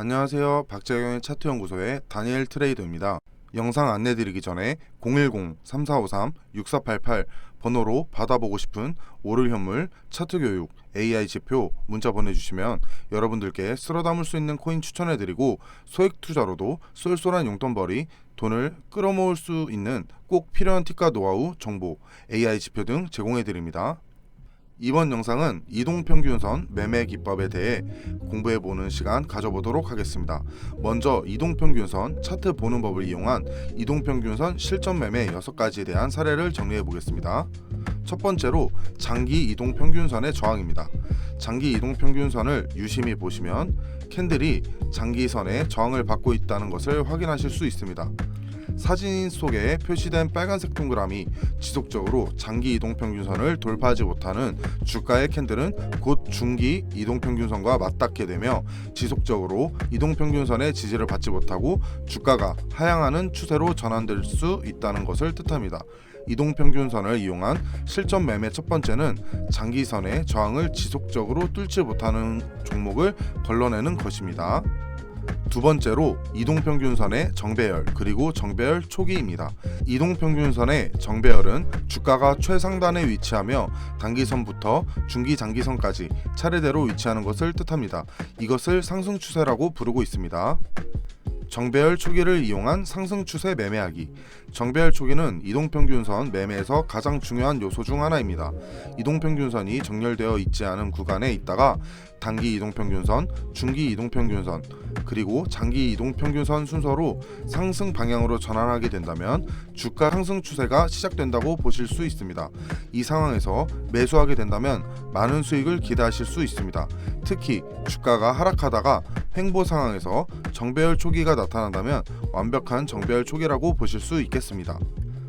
안녕하세요. 박재경의 차트 연구소의 다니엘 트레이더입니다. 영상 안내 드리기 전에 010-3453-6488 번호로 받아보고 싶은 오를 현물, 차트 교육, AI 지표 문자 보내주시면 여러분들께 쓸어 담을 수 있는 코인 추천해 드리고 소액 투자로도 쏠쏠한 용돈벌이 돈을 끌어모을 수 있는 꼭 필요한 팁과 노하우, 정보, AI 지표 등 제공해 드립니다. 이번 영상은 이동평균선 매매 기법에 대해 공부해 보는 시간 가져보도록 하겠습니다. 먼저 이동평균선 차트 보는 법을 이용한 이동평균선 실전 매매 6가지에 대한 사례를 정리해 보겠습니다. 첫 번째로 장기 이동 평균선의 저항입니다. 장기 이동 평균선을 유심히 보시면 캔들이 장기선의 저항을 받고 있다는 것을 확인하실 수 있습니다. 사진 속에 표시된 빨간색 동그라미 지속적으로 장기 이동 평균선을 돌파하지 못하는 주가의 캔들은 곧 중기 이동 평균선과 맞닿게 되며 지속적으로 이동 평균선의 지지를 받지 못하고 주가가 하향하는 추세로 전환될 수 있다는 것을 뜻합니다. 이동평균선을 이용한 실전 매매 첫 번째는 장기선의 저항을 지속적으로 뚫지 못하는 종목을 걸러내는 것입니다. 두 번째로 이동평균선의 정배열 그리고 정배열 초기입니다. 이동평균선의 정배열은 주가가 최상단에 위치하며 단기선부터 중기 장기선까지 차례대로 위치하는 것을 뜻합니다. 이것을 상승 추세라고 부르고 있습니다. 정배열 초기를 이용한 상승 추세 매매하기. 정배열 초기는 이동평균선 매매에서 가장 중요한 요소 중 하나입니다. 이동평균선이 정렬되어 있지 않은 구간에 있다가 단기 이동평균선, 중기 이동평균선, 그리고 장기 이동평균선 순서로 상승 방향으로 전환하게 된다면 주가 상승 추세가 시작된다고 보실 수 있습니다. 이 상황에서 매수하게 된다면 많은 수익을 기대하실 수 있습니다. 특히 주가가 하락하다가 횡보 상황에서 정배열 초기가 나타난다면 완벽한 정배열 초기라고 보실 수 있겠습니다.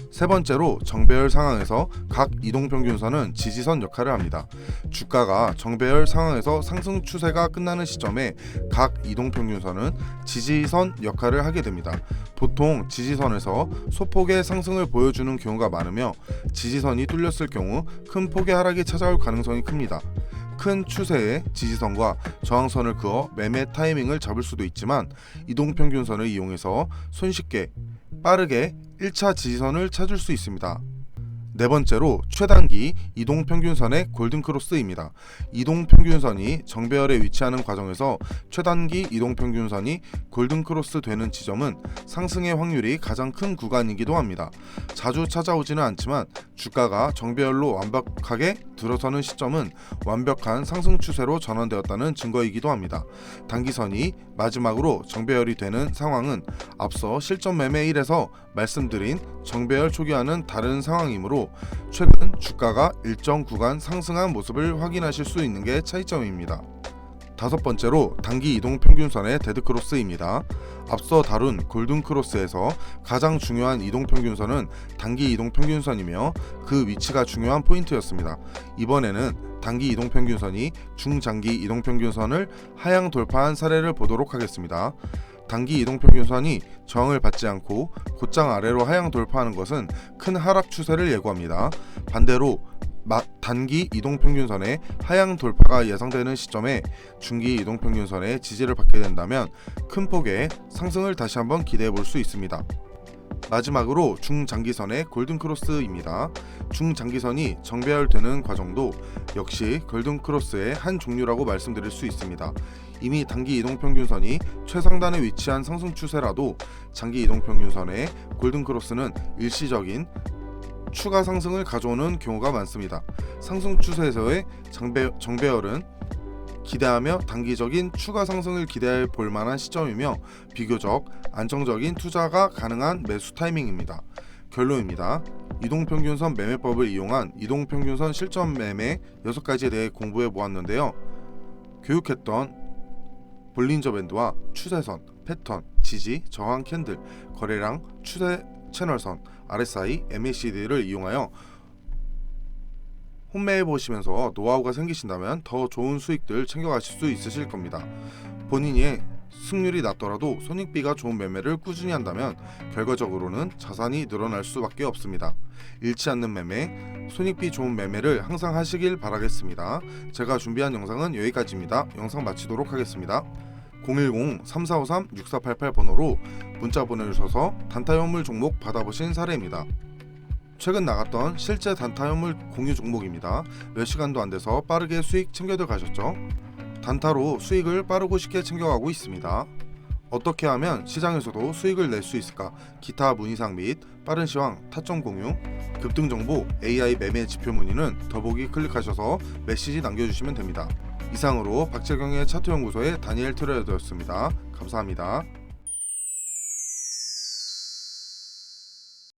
세 번째로 정배열 상황에서 각 이동평균선은 지지선 역할을 합니다. 주가가 정배열 상황에서 상승 추세가 끝나는 시점에 각 이동평균선은 지지선 역할을 하게 됩니다. 보통 지지선에서 소폭의 상승을 보여주는 경우가 많으며 지지선이 뚫렸을 경우 큰 폭의 하락이 찾아올 가능성이 큽니다. 큰 추세의 지지선과 저항선을 그어 매매 타이밍을 잡을 수도 있지만 이동평균선을 이용해서 손쉽게 빠르게 1차 지지선을 찾을 수 있습니다. 네 번째로 최단기 이동 평균선의 골든 크로스입니다. 이동 평균선이 정배열에 위치하는 과정에서 최단기 이동 평균선이 골든 크로스 되는 지점은 상승의 확률이 가장 큰 구간이기도 합니다. 자주 찾아오지는 않지만 주가가 정배열로 완벽하게 들어서는 시점은 완벽한 상승 추세로 전환되었다는 증거이기도 합니다. 단기선이 마지막으로 정배열이 되는 상황은 앞서 실전 매매 1에서 말씀드린 정배열 초기와는 다른 상황이므로 최근 주가가 일정 구간 상승한 모습을 확인하실 수 있는 게 차이점입니다. 다섯 번째로 단기 이동 평균선의 데드크로스입니다. 앞서 다룬 골든크로스에서 가장 중요한 이동 평균선은 단기 이동 평균선이며 그 위치가 중요한 포인트였습니다. 이번에는 단기 이동 평균선이 중장기 이동 평균선을 하향 돌파한 사례를 보도록 하겠습니다. 단기 이동 평균선이 저항을 받지 않고 곧장 아래로 하향 돌파하는 것은 큰 하락 추세를 예고합니다. 반대로 마- 단기 이동평균선의 하향 돌파가 예상되는 시점에 중기 이동평균선의 지지를 받게 된다면 큰 폭의 상승을 다시 한번 기대해 볼 수 있습니다. 마지막으로 중장기선의 골든크로스입니다. 중장기선이 정배열되는 과정도 역시 골든크로스의 한 종류라고 말씀드릴 수 있습니다. 이미 단기 이동평균선이 최상단에 위치한 상승 추세라도 장기 이동평균선의 골든크로스는 일시적인 추가 상승을 가져오는 경우가 많습니다. 상승 추세에서의 장배, 정배열은 기대하며 단기적인 추가 상승을 기대해 볼 만한 시점이며 비교적 안정적인 투자가 가능한 매수 타이밍입니다. 결론입니다. 이동평균선 매매법을 이용한 이동평균선 실전 매매 6가지에 대해 공부해 보았는데요. 교육했던 볼린저 밴드와 추세선, 패턴, 지지, 저항 캔들, 거래량, 추세 채널선, RSI, MACD를 이용하여 홈매해 보시면서 노하우가 생기신다면 더 좋은 수익들 챙겨가실 수 있으실 겁니다. 본인의 승률이 낮더라도 손익비가 좋은 매매를 꾸준히 한다면 결과적으로는 자산이 늘어날 수밖에 없습니다. 잃지 않는 매매, 손익비 좋은 매매를 항상 하시길 바라겠습니다. 제가 준비한 영상은 여기까지입니다. 영상 마치도록 하겠습니다. 010-3453-6488 번호로 문자 보내주셔서 단타 현물 종목 받아보신 사례입니다. 최근 나갔던 실제 단타 현물 공유 종목입니다. 몇 시간도 안 돼서 빠르게 수익 챙겨들 가셨죠? 단타로 수익을 빠르고 쉽게 챙겨가고 있습니다. 어떻게 하면 시장에서도 수익을 낼 수 있을까? 기타 문의사항 및 빠른 시황, 타점 공유, 급등 정보, AI 매매 지표 문의는 더보기 클릭하셔서 메시지 남겨주시면 됩니다. 이상으로 박재경의 차트 연구소의 다니엘 트레이더였습니다. 감사합니다.